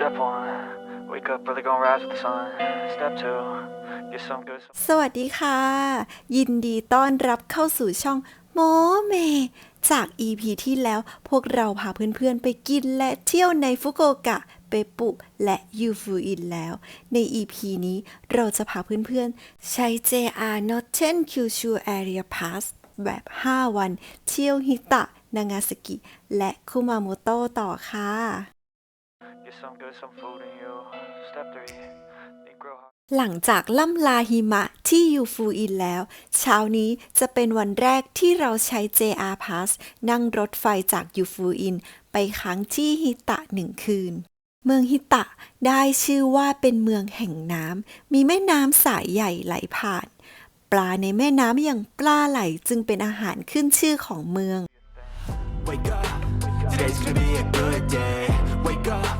Step one, wake up early, gonna rise with the sun. Step two, get some good. สวัสดีค่ะ ยินดีต้อนรับเข้าสู่ช่องโมเม จาก EP ที่แล้วพวกเราพาเพื่อนๆไปกินและเที่ยวในฟุกุโอกะ เปปุ และยูฟูอินแล้ว ใน EP นี้เราจะพาเพื่อนๆ ใช้ JR Northern Kyushu Area Pass แบบ 5 วัน เที่ยวฮิตะ นางาสกิ และคุมาโมโตะต่อค่ะ หลังจากล่ำลาหิมะที่ยูฟูอินแล้ว เช้านี้จะเป็นวันแรกที่เราใช้ JR Pass นั่งรถไฟจากยูฟูอิน ไปค้างที่ฮิตะหนึ่งคืน เมืองฮิตะได้ชื่อว่าเป็นเมืองแห่งน้ำ มีแม่น้ำสายใหญ่ไหลผ่าน ปลาในแม่น้ำอย่างปลาไหลจึงเป็นอาหารขึ้นชื่อของเมือง Wake up, today's gonna be a good day. Wake up,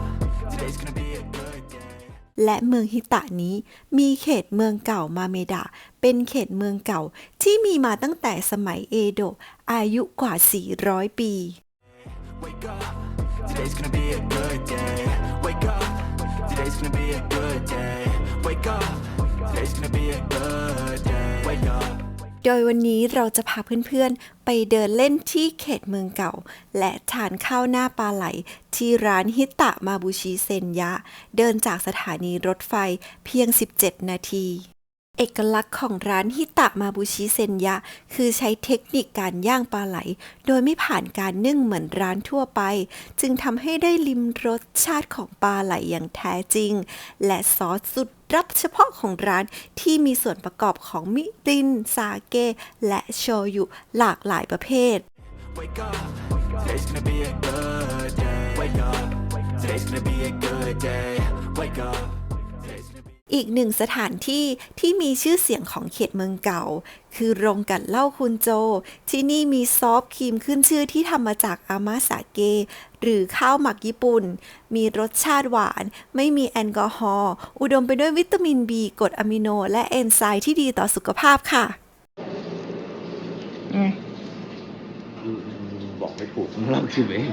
และเมืองฮิตะนี้ มีเขตเมืองเก่ามาเมดะ เป็นเขตเมืองเก่าที่มีมาตั้งแต่สมัยเอโดะอายุกว่า 400 ปี Wake up, today's gonna be a good day. Wake up, today's gonna be a good day. Wake up, today's gonna be a good day. Wake up. โดยวันนี้เราจะพาเพื่อนๆ ไปเดินเล่นที่เขตเมืองเก่า และทานข้าวหน้าปลาไหล ที่ร้านฮิตะมาบุชิเซนยะ เดินจากสถานีรถไฟเพียง 17 นาที เอกลักษณ์ของร้านฮิตะมาบุชิเซนยะ คือใช้เทคนิคการย่างปลาไหล โดยไม่ผ่านการนึ่งเหมือนร้านทั่วไป จึงทำให้ได้ลิมรสชาติของปลาไหลอย่างแท้จริง และซอสสุด รับเฉพาะของร้านที่มีส่วนประกอบของมิรินซาเก และโชยุหลากหลายประเภท Wake up, today's gonna be a good day. Wake up, today's gonna be a good day. Wake up, today's gonna be อีกหนึ่งสถานที่ที่มีชื่อเสียงของเขตเมืองเก่า คือโรงกลันเหล้าคุณโจ ที่นี่มีซอฟต์ครีมขึ้นชื่อที่ทำมาจากอามาสาเก หรือข้าวหมักญี่ปุ่น มีรสชาติหวาน ไม่มีแอลกอฮอล์อุดมไปด้วยวิตามิน B กรดอะมิโน และเอนไซม์ที่ดีต่อสุขภาพค่ะอืมบอกไม่ถูกต้องเล่าชิมเอง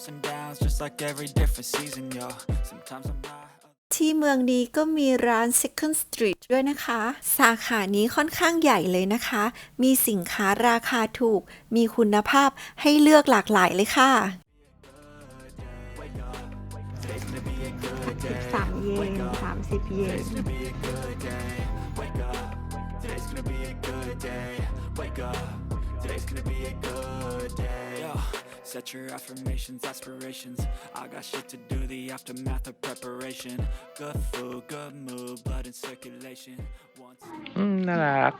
ups and downs, just like every different season, yo. Sometimes I'm high. ที่เมืองนี้ก็มีร้าน Second Street ด้วยนะคะ สาขานี้ค่อนข้างใหญ่เลยนะคะ มีสินค้าราคาถูก มีคุณภาพให้เลือกหลากหลายเลยค่ะ Today's gonna be a good day. 13 เยน 30 เยน Today's gonna be a good day. Wake up. Today's gonna be a good day. set your affirmations, aspirations. I got shit to do, the aftermath of preparation. Good food, good mood, blood in circulation. Once. อืม น่ารัก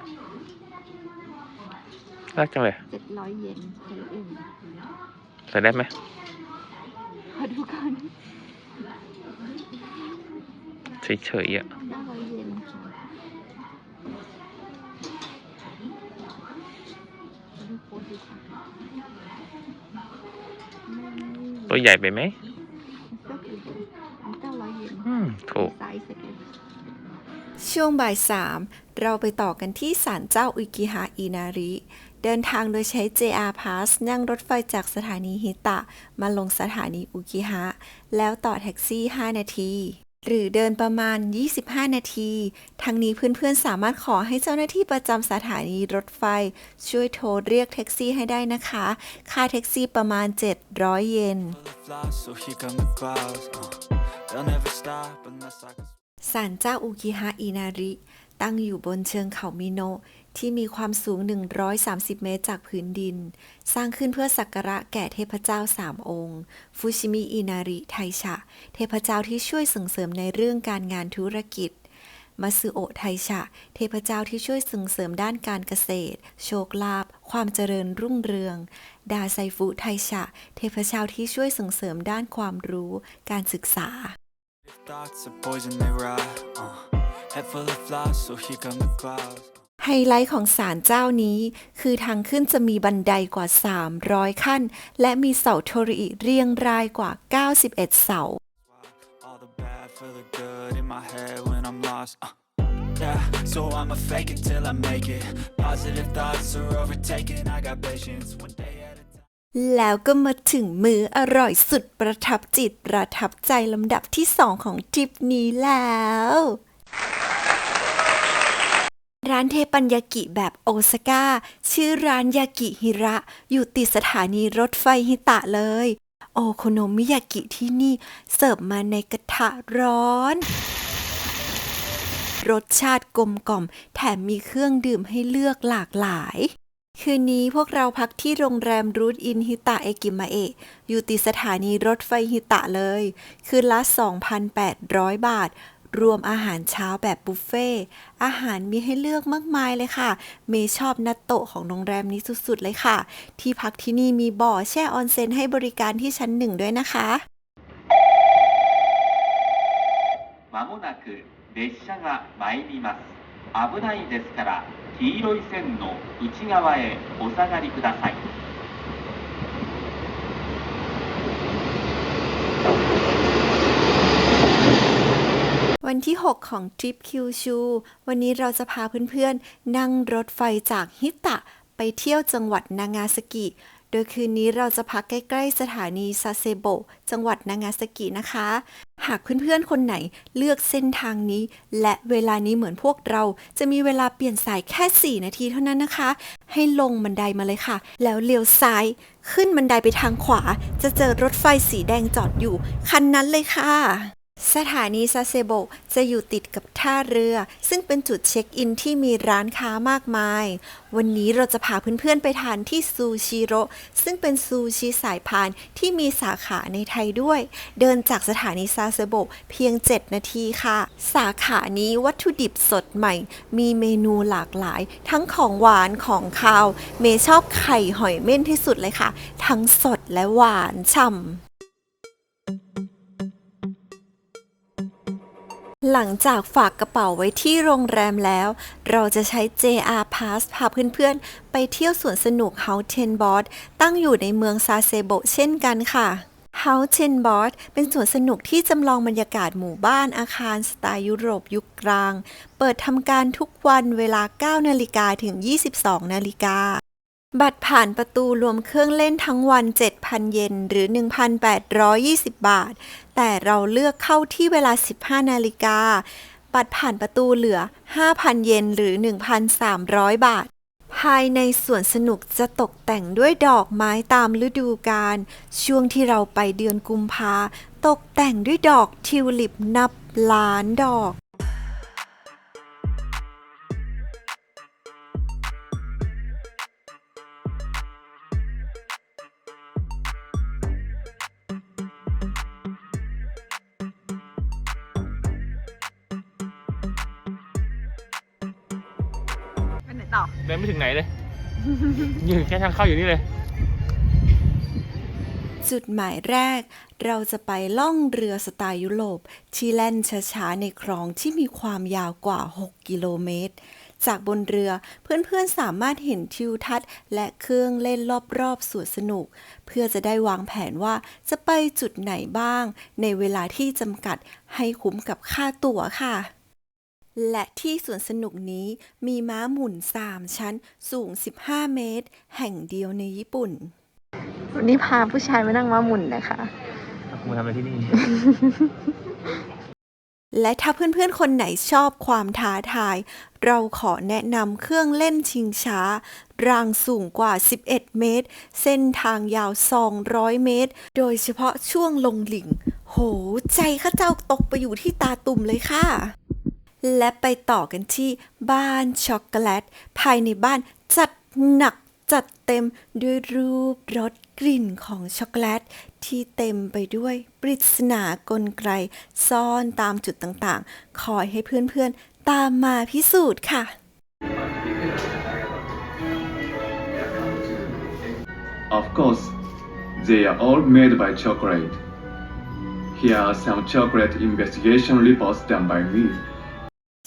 น่ารักจังเลย เจ็ดร้อยเยนใช้เอง ใส่ได้ไหม ขอดูก่อน เฉยๆอ่ะ ตัวใหญ่ไปไหมก็คือเก้าร้อยเยนอืมถูกไซส์เสร็จเลยช่วงบ่ายสามเราไปต่อกันที่ศาลเจ้าอุกิฮะอินาริ เดินทางโดยใช้ JR Pass นั่งรถไฟจากสถานีฮิตะ มาลงสถานีอุกิฮะ แล้วต่อแท็กซี่ 5 นาที หรือเดินประมาณ 25 นาที ทั้งนี้เพื่อนๆ สามารถขอให้เจ้าหน้าที่ประจำสถานีรถไฟ ช่วยโทรเรียกแท็กซี่ให้ได้นะคะ ค่าแท็กซี่ประมาณ 700 เยน Full of flies, so here come the clouds. Uh, they'll never stop unless I can. ศาลเจ้าอุกิฮะอินาริ ตั้งอยู่บนเชิงเขามิโนะที่มีความสูง 130 เมตรจากพื้นดิน สร้างขึ้นเพื่อสักการะแก่เทพเจ้าสามองค์ ฟูชิมิอินาริไทชะ เทพเจ้าที่ช่วยส่งเสริมในเรื่องการงานธุรกิจ มาซึโอไทชะ เทพเจ้าที่ช่วยส่งเสริมด้านการเกษตร โชคลาภ ความเจริญรุ่งเรือง ดาไซฟุไทชะ เทพเจ้าที่ช่วยส่งเสริมด้านความรู้ การศึกษา Thoughts of poison they ride. Uh, head full of flies, so here come the clouds. ไฮไลท์ของศาลเจ้านี้ คือทางขึ้นจะมีบันไดกว่า 300 ขั้น และมีเสาโทริอิเรียงรายกว่า 91 เสา All the bad for the good in my head when I'm lost. Uh, yeah, so I'ma fake it till I make it. Positive thoughts are overtaken. I got patience. One day at a time. แล้วก็มาถึงมื้ออร่อยสุดประทับจิตประทับใจลำดับที่สองของทริปนี้แล้ว ร้านเทปัญญากิแบบโอซาก้า ชื่อร้านยากิฮิระ อยู่ติดสถานีรถไฟฮิตะเลย โอโคโนมิยากิที่นี่เสิร์ฟมาในกระทะร้อน รสชาติกลมกล่อม แถมมีเครื่องดื่มให้เลือกหลากหลาย คืนนี้พวกเราพักที่โรงแรมรูทอินฮิตะเอกิมาเอะอยู่ติดสถานีรถไฟฮิตะเลย คืนละ 2,800 บาท รวมอาหารเช้าแบบบุฟเฟ่ต์อาหารมีให้เลือกมากมายเลยค่ะ เมย์ชอบนัตโตะของโรงแรมนี้สุดๆเลยค่ะ ที่พักที่นี่มีบ่อแช่ออนเซ็นให้บริการที่ชั้นหนึ่งด้วยนะคะ まもなく列車が参ります危ないですから黄色い線の内側へお下がりください วันที่ 6 ของทริปคิวชู วันนี้เราจะพาเพื่อนๆ นั่งรถไฟจากฮิตะ ไปเที่ยวจังหวัดนางาซากิ โดยคืนนี้เราจะพักใกล้ๆ สถานีซาเซโบะจังหวัดนางาซากินะคะ หากเพื่อนๆ คนไหนเลือกเส้นทางนี้ และเวลานี้เหมือนพวกเรา จะมีเวลาเปลี่ยนสายแค่ 4 นาทีเท่านั้นนะคะ ให้ลงบันไดมาเลยค่ะ แล้วเลี้ยวซ้าย ขึ้นบันไดไปทางขวา จะเจอรถไฟสีแดงจอดอยู่ คันนั้นเลยค่ะ สถานีซาเซโบะจะอยู่ติดกับท่าเรือ ซึ่งเป็นจุดเช็คอินที่มีร้านค้ามากมาย วันนี้เราจะพาเพื่อนๆไปทานที่ซูชิโรซึ่งเป็นซูชิสายพานที่มีสาขาในไทยด้วย เดินจากสถานีซาเซโบะเพียง 7 นาทีค่ะ สาขานี้วัตถุดิบสดใหม่ มีเมนูหลากหลาย ทั้งของหวานของคาว เมย์ชอบไข่หอยเม่นที่สุดเลยค่ะ ทั้งสดและหวานฉ่ำ หลังจากฝากกระเป๋าไว้ที่โรงแรมแล้ว เราจะใช้ JR Pass พาเพื่อนๆ ไปเที่ยวสวนสนุก House Ten b o a r d ตั้งอยู่ในเมืองซาเซโบะเช่นกันค่ะ House Ten b o a r d เป็นสวนสนุกที่จำลองบรรยากาศหมู่บ้านอาคารสไตล์ยุโรปยุคกลาง เปิดทำการทุกวันเวลา 9 นาฬิกาถึง 22 นาฬิกา บัตรผ่านประตูรวมเครื่องเล่นทั้งวัน 7,000 เยนหรือ 1,820 บาท แต่เราเลือกเข้าที่เวลา 15 นาฬิกา บัตรผ่านประตูเหลือ 5,000 เยนหรือ 1,300 บาท ภายในสวนสนุกจะตกแต่งด้วยดอกไม้ตามฤดูกาล ช่วงที่เราไปเดือนกุมภา ตกแต่งด้วยดอกทิวลิปนับล้านดอก ต่อ เดินไม่ถึงไหนเลย ยืนแค่ทางเข้าอยู่นี่เลย จุดหมายแรก เราจะไปล่องเรือสไตล์ยุโรปที่แล่นช้าๆในคลองที่มีความยาวกว่า 6 กิโลเมตร จากบนเรือเพื่อนๆสามารถเห็นทิวทัศน์ และเครื่องเล่นรอบๆสวนสนุก เพื่อจะได้วางแผนว่าจะไปจุดไหนบ้าง ในเวลาที่จำกัดให้คุ้มกับค่าตั๋วค่ะ และที่สวนสนุกนี้มีม้าหมุน 3 ชั้นสูง 15 เมตร แห่งเดียวในญี่ปุ่น วันนี้พาผู้ชายมานั่งม้าหมุนนะคะมาทำอะไรที่นี่ และถ้าเพื่อนๆ คนไหนชอบความท้าทาย เราขอแนะนำเครื่องเล่นชิงช้า รางสูงกว่า 11 เมตร เส้นทางยาว 200 เมตร โดยเฉพาะช่วงลงหลิงโห ใจข้าเจ้าตกไปอยู่ที่ตาตุ่มเลยค่ะ และไปต่อกันที่บ้านช็อกโกแลต ภายในบ้านจัดหนักจัดเต็มด้วยรูปรสกลิ่นของช็อกโกแลต ที่เต็มไปด้วยปริศนากลไกซ่อนตามจุดต่างๆ คอยให้เพื่อนๆ ตามมาพิสูจน์ค่ะ Of course, they are all made by chocolate. Here are some chocolate investigation reports done by me.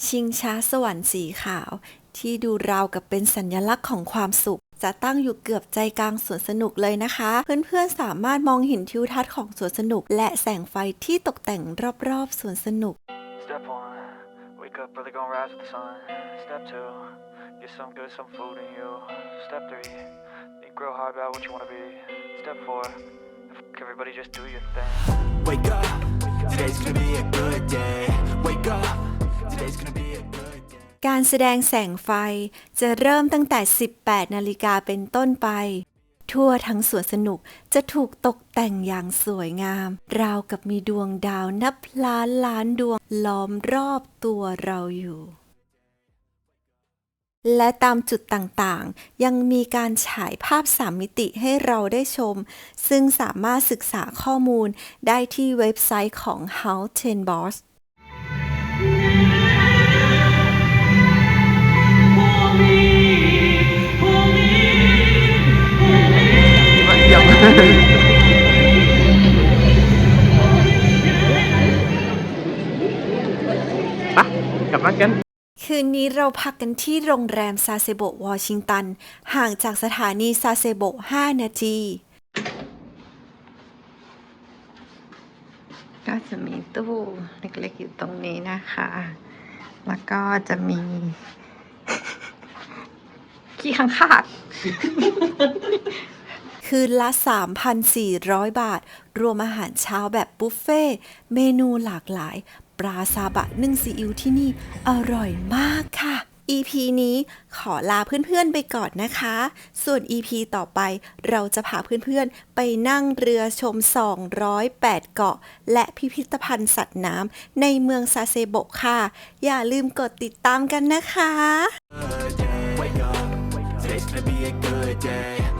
ชิงช้าสวรรค์สีขาว ที่ดูราวกับเป็นสัญลักษณ์ของความสุข จะตั้งอยู่เกือบใจกลางสวนสนุกเลยนะคะ เพื่อนๆสามารถมองเห็นทิวทัศน์ของสวนสนุก และแสงไฟที่ตกแต่งรอบๆสวนสนุก Step one, wake up early, gonna rise with the sun. Step two, get some good, some food in you. Step three, think real hard about what you wanna be. Step four, everybody just do your thing. Wake up, today's gonna be a good day. Wake up, การแสดงแสงไฟจะเริ่มตั้งแต่ 18 นาฬิกาเป็นต้นไป ทั่วทั้งสวนสนุกจะถูกตกแต่งอย่างสวยงาม ราวกับมีดวงดาวนับล้านล้านดวงล้อมรอบตัวเราอยู่ และตามจุดต่างๆ ยังมีการฉายภาพสามมิติให้เราได้ชม ซึ่งสามารถศึกษาข้อมูลได้ที่เว็บไซต์ของ House Ten Boss คืนนี้เราพักกันที่โรงแรมซาเซโบะวอชิงตัน ห่างจากสถานีซาเซโบะ5นาที ก็จะมีตู้เล็กๆอยู่ตรงนี้นะคะ แล้วก็จะมี ขี้ข้างคาดคืนละ 3,400 บาท รวมอาหารเช้าแบบบุฟเฟ่ต์เมนูหลากหลาย ปลาซาบะนึ่งซีอิ๊วที่นี่อร่อยมากค่ะ EP นี้ขอลาเพื่อนๆไปก่อนนะคะ ส่วน EP ต่อไปเราจะพาเพื่อนๆ ไปนั่งเรือชม 208 เกาะ และพิพิธภัณฑ์สัตว์น้ำในเมืองซาเซโบค่ะ อย่าลืมกดติดตามกันนะคะ today's gonna be a good day. Wake up.